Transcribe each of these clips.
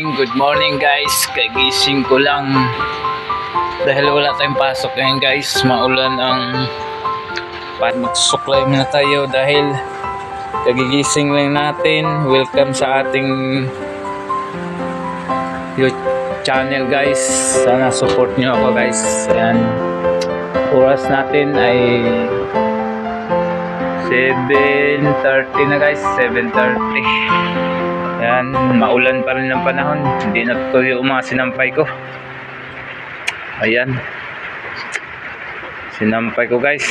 Good morning guys, kagising ko lang dahil wala tayong pasok ngayon guys, maulan ang pat magsusuklay muna tayo dahil kagigising lang natin. Welcome sa ating YouTube channel guys. Sana support nyo ako guys. Ayan. Oras natin ay 7.30 na guys, 7.30. Yan, maulan pa rin ang panahon. Hindi natutuyo yung mga sinampay ko. Ayan. Sinampay ko guys.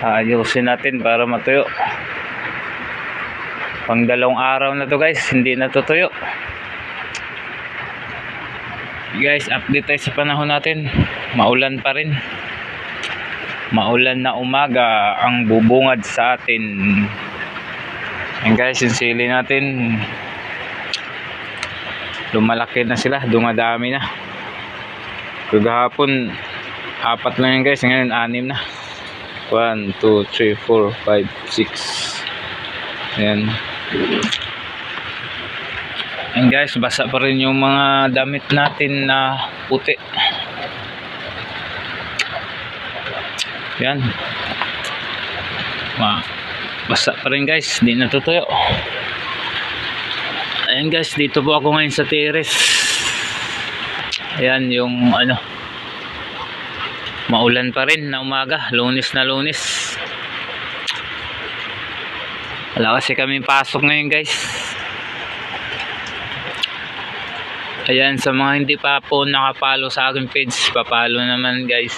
Ayusin natin para matuyo. Pang dalawang araw na to guys, hindi natutuyo. Guys, update tayo sa panahon natin. Maulan pa rin. Maulan na umaga ang bubungad sa atin. Yan guys, yung natin lumalaki na sila, dumadami na. Kagahapon apat lang yan guys, ngayon anim na. 1, 2, 3, 4, 5, 6. Ayan. Ayan guys, basa pa rin yung mga damit natin na puti. Yan. Ma basa pa rin guys, hindi natutuyo. Ayan guys, dito po ako ngayon sa terrace. Ayan yung ano, maulan pa rin na umaga, lunes na lunes. Wala kasi kami pasok ngayon guys. Ayan, sa mga hindi pa po nakapalo sa aking page, papalo naman guys.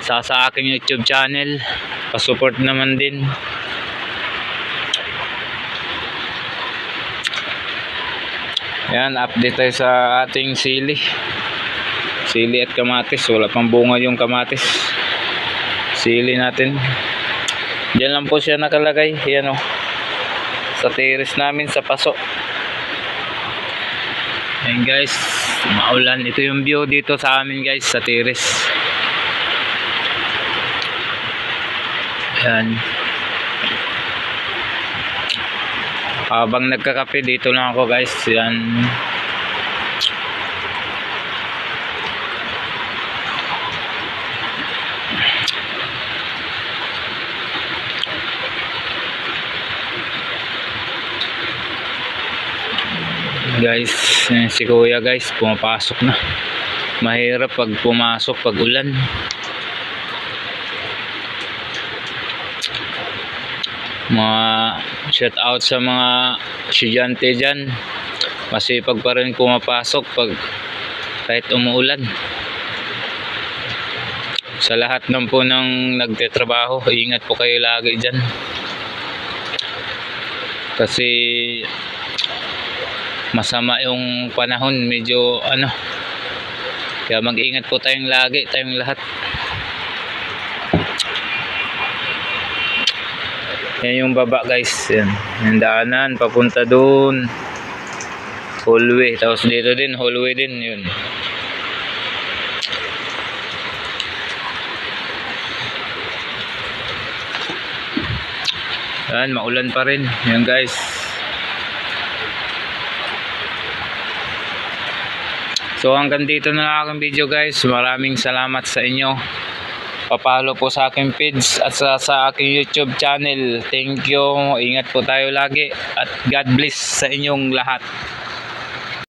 Sa, sa aking YouTube channel, pasupport naman din. Ayan, update tayo sa ating sili. Sili at kamatis. Wala pang bunga yung kamatis. Sili natin. Diyan lang po siya nakalagay. Yan o. Sa terrace namin sa paso. Ayan guys. Maulan. Ito yung view dito sa amin guys. Sa terrace. Ayan. Habang nagkakape dito lang ako guys. Yan. Guys, yan si kuya guys, pumapasok na. Mahirap pag pumasok pag ulan. Mga shout out sa mga estudyante dyan. Masipag pa rin pumapasok pag kahit umuulan sa lahat ng po ng nagtetrabaho ingat po kayo lagi dyan. Kasi masama yung panahon medyo ano. Kaya mag ingat po tayong lagi tayong lahat Yan yung baba guys. Yan. Yung daanan papunta doon. Hallway. Tapos dito din hallway din yun. Yan, maulan pa rin. Yan guys. So hanggang dito na lang aking video guys. Maraming salamat sa inyo papalo po sa aking page at sa, sa aking YouTube channel. Thank you. Ingat po tayo lagi at God bless sa inyong lahat.